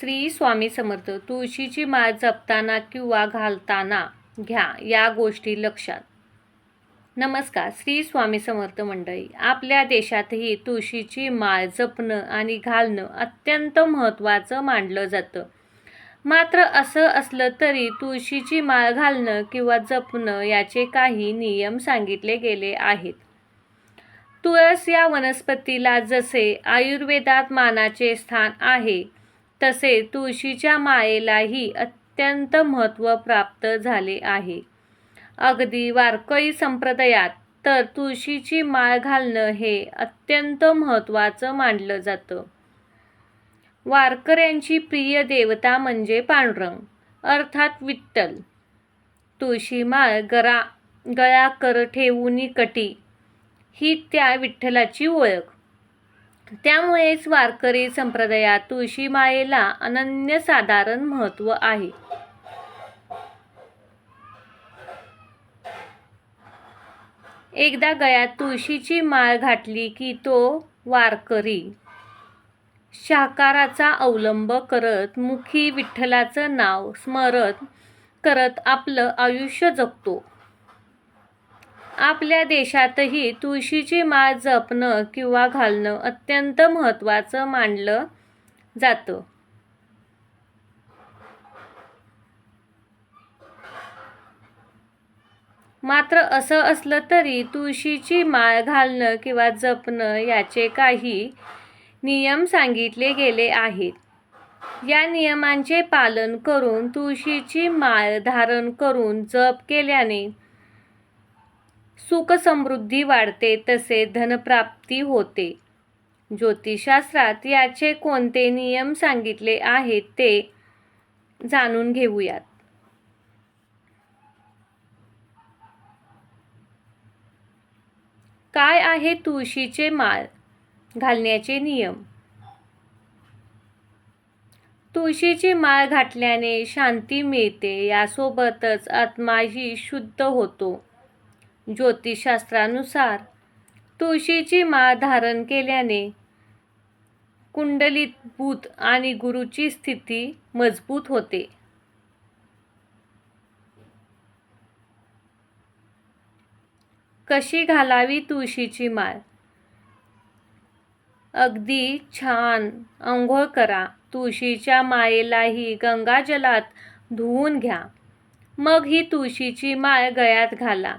श्री स्वामी समर्थ तुळशीची माळ जपताना किंवा घालताना घ्या या गोष्टी लक्षात. नमस्कार श्री स्वामी समर्थ मंडळी. आपल्या देशातही तुळशीची माळ जपणं आणि घालणं अत्यंत महत्त्वाचं मानलं जातं. मात्र असं असलं तरी तुळशीची माळ घालणं किंवा जपणं याचे काही नियम सांगितले गेले आहेत. तुळस या वनस्पतीला जसे आयुर्वेदात मानाचे स्थान आहे तसे तुळशीच्या माळेलाही अत्यंत महत्त्व प्राप्त झाले आहे. अगदी वारकरी संप्रदायात तर तुळशीची माळ घालणं हे अत्यंत महत्त्वाचं मानलं जातं. वारकऱ्यांची प्रिय देवता म्हणजे पांडुरंग अर्थात विठ्ठल. तुळशी माळ गरा गळा कर ठेवूनी कटी ही त्या विठ्ठलाची ओळख. त्यामुळेच वारकरी संप्रदायात तुळशी माळेला अनन्यसाधारण महत्त्व आहे. एकदा गळ्यात तुळशीची माळ घातली की तो वारकरी शाकाराचा अवलंब करत मुखी विठ्ठलाचं नाव स्मरत करत आपलं आयुष्य जगतो. आपल्या देशातही तुळशीची माळ जपणं किंवा घालणं अत्यंत महत्त्वाचं मानलं जातं. मात्र असं असलं तरी तुळशीची माळ घालणं किंवा जपणं याचे काही नियम सांगितले गेले आहेत. या नियमांचे पालन करून तुळशीची माळ धारण करून जप केल्याने सुखसमृद्धी वाढते तसे धनप्राप्ती होते. ज्योतिषशास्त्रात याचे कोणते नियम सांगितले आहेत ते जाणून घेऊयात. काय आहे तुळशीचे माळ? घालण्याचे नियम. तुळशीची माळ घातल्याने शांती मिळते यासोबतच आत्माही शुद्ध होतो. ज्योतिषशास्त्रानुसार तुळशीची माळ धारण केल्याने कुंडलीत भूत आणि गुरुची स्थिती मजबूत होते. कशी घालावी तुळशीची माळ? अगदी छान. आंघोळ करा. तुळशीच्या माळेलाही गंगाजलात धुवून घ्या. मग ही तुळशीची माळ गळ्यात घाला.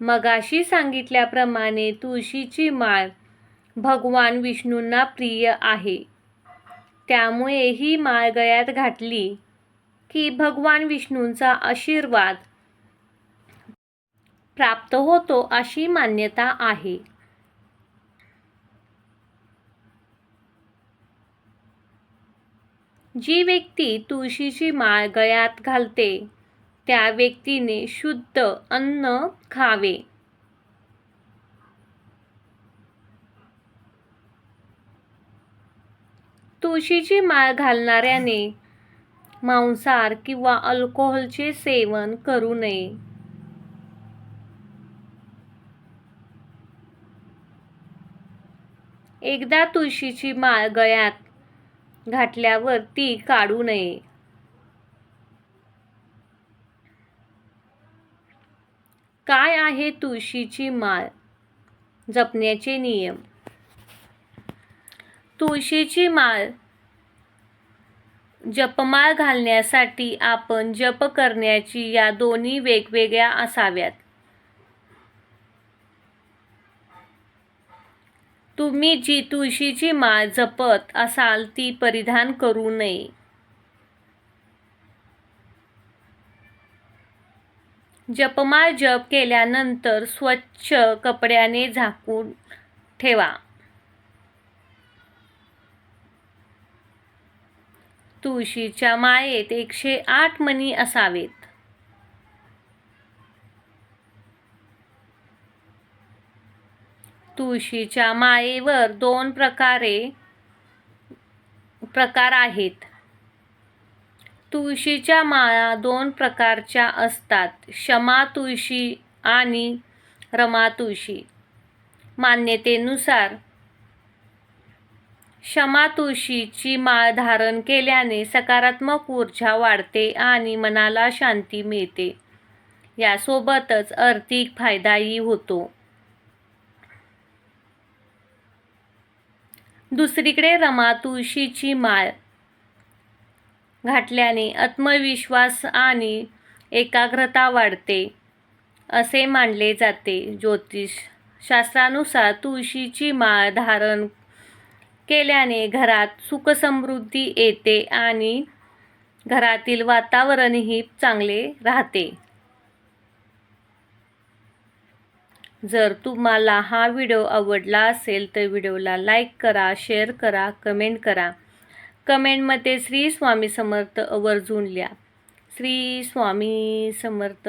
मगाशी सांगितल्याप्रमाणे तुळशीची माळ भगवान विष्णूंना प्रिय आहे. त्यामुळे ही माळ गळ्यात घातली की भगवान विष्णूंचा आशीर्वाद प्राप्त होतो अशी मान्यता आहे. जी व्यक्ती तुळशीची माळ गळ्यात घालते त्या व्यक्तीने शुद्ध अन्न खावे. तुळशीची माळ घालणाऱ्याने मांसाहार किंवा अल्कोहोलचे सेवन करू नये. एकदा तुळशीची माळ गळ्यात घातल्यावर ती काढू नये. काय आहे तुळशीची माळ? जपण्याचे नियम. तुळशीची माळ जपमाळ घालण्यासाठी आपण जप करण्याची या दोन्ही वेगवेगळ्या असाव्यात. तुम्ही जी तुळशीची माळ जपत असाल ती परिधान करू नये. जपमाळ जप केल्यानंतर स्वच्छ कपड्याने झाकून ठेवा. तुळशीच्या माळेत एकशे आठ मणी असावेत. तुळशीच्या माळेवर दोन प्रकारे प्रकार आहेत. तुळशीच्या माळा दोन प्रकारच्या असतात. क्षमा तुळशी आणि रमा तुळशी. मान्यतेनुसार क्षमा तुळशीची माळ धारण केल्याने सकारात्मक ऊर्जा वाढते आणि मनाला शांती मिळते. यासोबतच आर्थिक फायदाही होतो. दुसरीकडे रमा तुळशीची माळ घातल्याने आत्मविश्वास आणि एकाग्रता वाढते असे मानले जाते. ज्योतिष शास्त्रानुसार तुळशीची माळ धारण केल्याने घरात सुखसमृद्धी येते आणि घरातील वातावरणही चांगले राहते. जर तुम्हाला हा व्हिडिओ आवडला असेल तर व्हिडिओला लाईक करा शेअर करा कमेंट करा. कमेंटमध्ये श्री स्वामी समर्थ आवर्जून लिहा श्री स्वामी समर्थ.